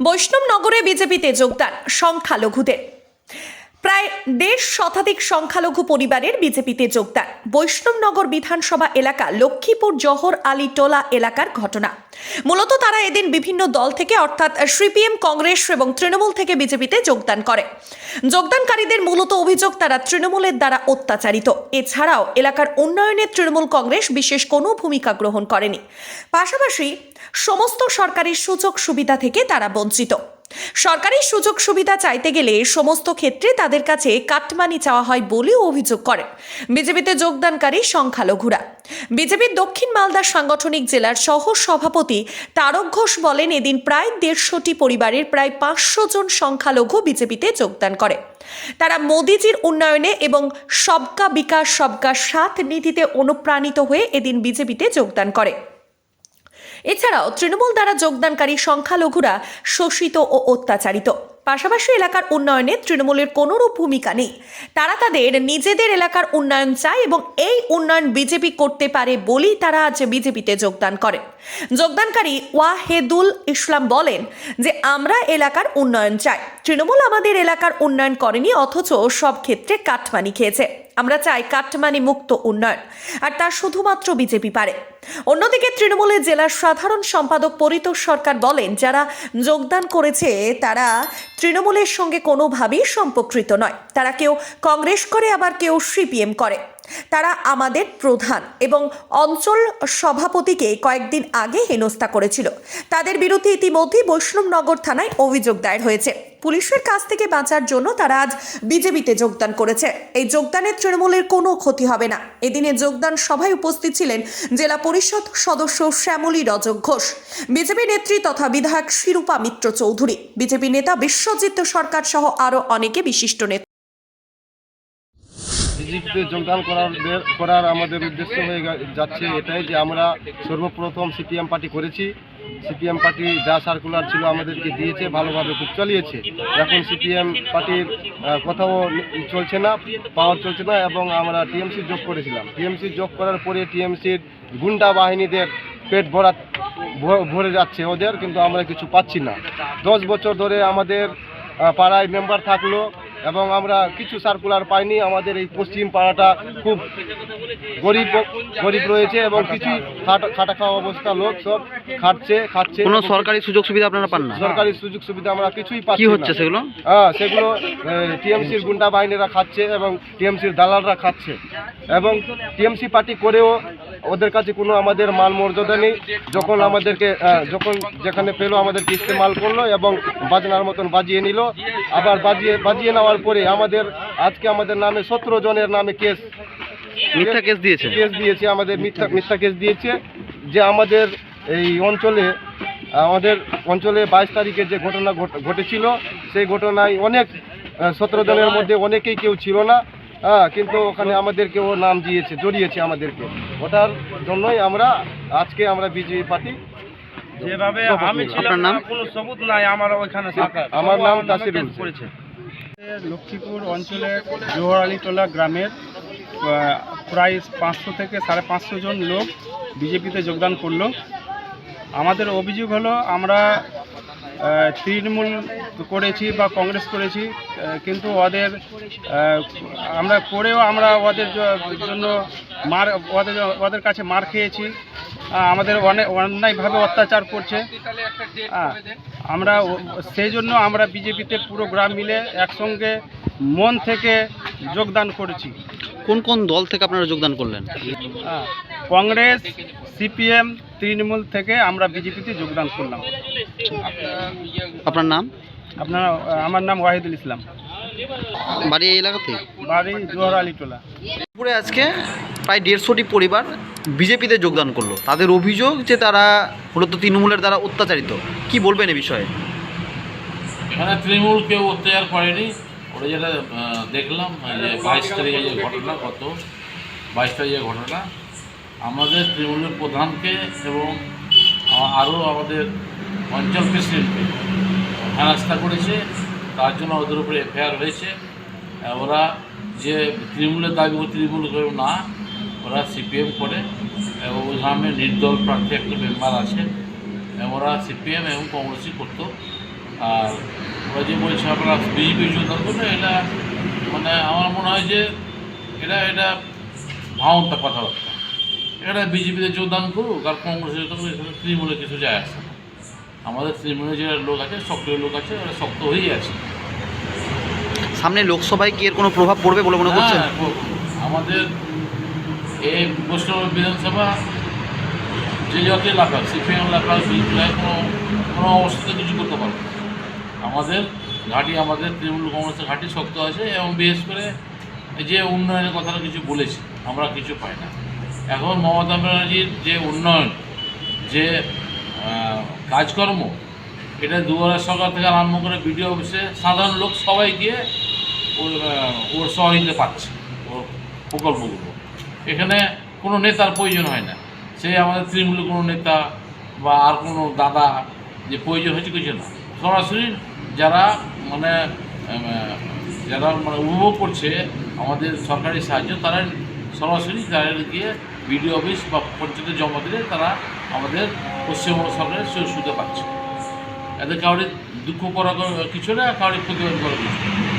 বৈষ্ণবনগরে বিজেপিতে যোগদান সংখ্যালঘুদের। প্রায় দেড় শতাধিক সংখ্যালঘু পরিবারের বিজেপিতে যোগদান। বৈষ্ণবনগর বিধানসভা এলাকা লক্ষ্মীপুর জহর আলী টোলা এলাকার ঘটনা। মূলত তারা এদিন বিভিন্ন দল থেকে, অর্থাৎ সিপিএম, কংগ্রেস এবং তৃণমূল থেকে বিজেপিতে যোগদান করে। যোগদানকারীদের মূলত অভিযোগ, তারা তৃণমূলের দ্বারা অত্যাচারিত। এছাড়াও এলাকার উন্নয়নে তৃণমূল কংগ্রেস বিশেষ কোনো ভূমিকা গ্রহণ করেনি। পাশাপাশি সমস্ত সরকারি সুযোগ সুবিধা থেকে তারা বঞ্চিত। সরকারি সুযোগ সুবিধা চাইতে গেলে সমস্ত ক্ষেত্রে তাদের কাছে কাটমানি চাওয়া হয় বলেও অভিযোগ করেন। বিজেপিতে যোগদানকারী সংখ্যালঘুরা। বিজেপির দক্ষিণ মালদার সাংগঠনিক জেলার সহ সভাপতি তারক ঘোষ বলেন, এদিন প্রায় দেড়শোটি পরিবারের প্রায় পাঁচশো জন সংখ্যালঘু বিজেপিতে যোগদান করে। তারা মোদিজির উন্নয়নে এবং সবকা বিকাশ, সবকা সাথ নীতিতে অনুপ্রাণিত হয়ে এদিন বিজেপিতে যোগদান করে। এছাড়াও তৃণমূল দ্বারা যোগদানকারী সংখ্যালঘুরা শোষিত ও অত্যাচারিত। পাশাপাশি এলাকার উন্নয়নে তৃণমূলের কোনোরূপ ভূমিকা নেই। তারা তাদের নিজেদের এলাকার উন্নয়ন চায় এবং এই উন্নয়ন বিজেপি করতে পারে বলেই তারা আজ বিজেপিতে যোগদান করেন যোগদানকারী ওয়াহেদুল ইসলাম বলেন যে, আমরা এলাকার উন্নয়ন চাই। তৃণমূল আমাদের এলাকার উন্নয়ন করেনি, অথচ সব ক্ষেত্রে কাটমানি খেয়েছে। আমরা চাই কাটমানি মুক্ত উন্নয়ন, আর তা শুধুমাত্র বিজেপি পারে। অন্যদিকে তৃণমূলের জেলার সাধারণ সম্পাদক পরিতোষ সরকার বলেন, যারা যোগদান করেছে, তারা তৃণমূলের সঙ্গে কোনোভাবেই সম্পর্কিত নয়। তারা কেউ কংগ্রেস করে, আবার কেউ সিপিএম করে। তারা আমাদের প্রধান এবং অঞ্চল সভাপতিকে কয়েকদিন আগে হেনস্থা করেছিল। তাদের বিরুদ্ধে ইতিমধ্যেই বৈষ্ণবনগর থানায় অভিযোগ দায়ের হয়েছে। পুলিশের কাছ থেকে বাঁচার জন্য তারা আজ বিজেপিতে যোগদান করেছে। এই যোগদানের তৃণমূলের কোনো ক্ষতি হবে না। এদিনে যোগদান সভায় উপস্থিত ছিলেন জেলা পরিষদ সদস্য শ্যামলী রজক ঘোষ, বিজেপি নেত্রী তথা বিধায়ক শিরূপা মিত্র চৌধুরী। বিজেপি নেতা বিশ্বজিৎ সরকার সহ আরও অনেকে বিশিষ্ট নেতা বিজেপিতে যোগদান করার করার আমাদের উদ্দেশ্য হয়ে যাচ্ছে এটাই যে আমরা সর্বপ্রথম সিপিএম পার্টি করেছি। সিপিএম পার্টি যা সার্কুলার ছিল আমাদেরকে দিয়েছে, ভালোভাবে খুব চালিয়েছে। এখন সিপিএম পার্টির কোথাও চলছে না পাওয়ার চলছে না এবং আমরা টিএমসি যোগ করেছিলাম। টিএমসি যোগ করার পরে টিএমসির গুন্ডা বাহিনীদের পেট ভরা ভরে যাচ্ছে ওদের, কিন্তু আমরা কিছু পাচ্ছি না। দশ বছর ধরে আমাদের পাড়ায় মেম্বার থাকল এবং আমরা কিছু সার্কুলার পাইনি। আমাদের এই পশ্চিম পাড়াটা খুব গরিব গরিব রয়েছে এবং কিছু খাট- খাওয়া অবস্থা লোক সব খাচ্ছে খাচ্ছে। কোনো সরকারি সুযোগ সুবিধা আপনারা পান না? সরকারি সুযোগ সুবিধা আমরা কিছুই পাচ্ছি কি হচ্ছে সেগুলো? হ্যাঁ সেগুলো টিএমসির গুন্ডা বাহিনীরা খাচ্ছে এবং টিএমসির দালালরা খাচ্ছে। এবং টিএমসি পার্টি করেও ওদের কাছে কোনো আমাদের মাল মর্যাদা নেই। যখন আমাদেরকে যখন যেখানে পেল আমাদেরকে মাল করল এবং বাজনার মতন বাজিয়ে নিল। আবার বাজিয়ে বাজিয়ে নেওয়ার পরে আমাদের আজকে আমাদের নামে সতেরো জনের নামে কেস। মিথ্যা কেস দিয়েছে। কেস দিয়েছে আমাদের মিথ্যা মিথ্যা কেস দিয়েছে। যে আমাদের এই অঞ্চলে আমাদের অঞ্চলে বাইশ তারিখে যে ঘটনা ঘট- ঘটেছিল সেই ঘটনায় অনেক সতেরো জনের মধ্যে অনেকেই কেউ ছিল না। হ্যাঁ কিন্তু ওখানে আমাদেরকে ও নাম দিয়েছে জড়িয়েছে আমাদেরকে। ওটার জন্যই আমরা আজকে আমরা বিজেপি পার্টি যেভাবে আমি। ছিলাম নাম? কোনো সবুত নাই আমার ওইখানে থাকার আমার নাম তাসিরুল করেছে। লক্ষ্মীপুর অঞ্চলের জোহর আলীটোলা গ্রামের প্রায় পাঁচশো থেকে সাড়ে পাঁচশো জন লোক বিজেপিতে যোগদান করল। আমাদের অভিযোগ হলো আমরা তৃণমূল করেছি বা কংগ্রেস করেছি কিন্তু ওদের আমরা করেও আমরা ওদের জন্য মার, ওদের ওদের কাছে মার খেয়েছি। আমাদের অনেক অন্যায়ভাবে অত্যাচার করছে। আমরা সেই জন্য আমরা বিজেপিতে পুরো গ্রাম মিলে একসঙ্গে মন থেকে যোগদান করেছি। কোন কোন দল থেকে আপনারা যোগদান করলেন? কংগ্রেস সিপিএম তৃণমূল থেকে আমরা বিজেপিতে যোগদান করলাম। আপনার নাম? আপনার আমার নাম ওয়াহিদুল ইসলাম। বাড়ি এই এলাকাতে? বাড়ি জোহর আলীটোলা। পুরে আজকে প্রায় দেড়শোটি পরিবার বিজেপিতে যোগদান করল। তাদের অভিযোগ যে তারা মূলত তৃণমূলের দ্বারা অত্যাচারিত। কি বলবেন এ বিষয়ে? তৃণমূল কেউ অত্যাচার করেনি। ওরা যেটা দেখলাম যে বাইশ তারিখে যে ঘটনা, গত বাইশ তারিখের ঘটনা, আমাদের তৃণমূলের প্রধানকে এবং আরও আমাদের অঞ্চল প্রেসিডেন্টকে হেনাস্তা করেছে, তার জন্য ওদের উপরে এফআইআর হয়েছে। ওরা যে তৃণমূলের দাবি তৃণমূল কেউ না, ওরা সিপিএম করে এবং গ্রামে নির্দল প্রার্থী একটা মেম্বার আছে ওরা সিপিএম এবং কংগ্রেসই করতো। আর ওরা যে বলছে আপনারা বিজেপি যোগদান করবে এটা মানে আমার মনে হয় যে এটা এটা ভাওতা কথাবার্তা এটা বিজেপিতে যোগদান করুক আর কংগ্রেসে যোগদান করুক এখানে তৃণমূলে কিছু যায় আসে না। আমাদের তৃণমূলে যে লোক আছে সক্রিয় লোক আছে ওরা শক্ত হয়েই আছে। সামনে লোকসভায় কি এর কোনো প্রভাব পড়বে বলে মনে করছেন? আমাদের এই পশ্চিমবঙ্গ বিধানসভা যে যত এলাকা সিপিএম এলাকা বিজেপি কোনো কোনো অবস্থাতে কিছু করতে পারবে। আমাদের ঘাঁটি, আমাদের তৃণমূল কংগ্রেসের ঘাঁটি শক্ত আছে এবং বিশেষ করে যে উন্নয়নের কথাটা কিছু বলেছি, আমরা কিছু পাই না। এখন মমতা ব্যানার্জির যে উন্নয়ন, যে কাজকর্ম, এটা দুয়ারের সরকার থেকে আরম্ভ করে বিডিও অফিসে সাধারণ লোক সবাই গিয়ে ওর ওর সহযোগিতা পাচ্ছে, ওর প্রকল্পগুলো। এখানে কোনো নেতার প্রয়োজন হয় না। সে আমাদের তৃণমূলের কোনো নেতা বা আর কোনো দাদা যে প্রয়োজন হয়েছে কিছু না। সরাসরি যারা মানে যারা মানে উপভোগ করছে আমাদের সরকারি সাহায্য, তারা সরাসরি তারা গিয়ে বিডিও অফিস বা পঞ্চায়েতে জমা দিলে তারা আমাদের পশ্চিমবঙ্গ সরকারের সুযোগ সুবিধা পাচ্ছে এদের কাউরি দুঃখ করা কিছু না কাউরি প্রতিবাদ করা কিছু।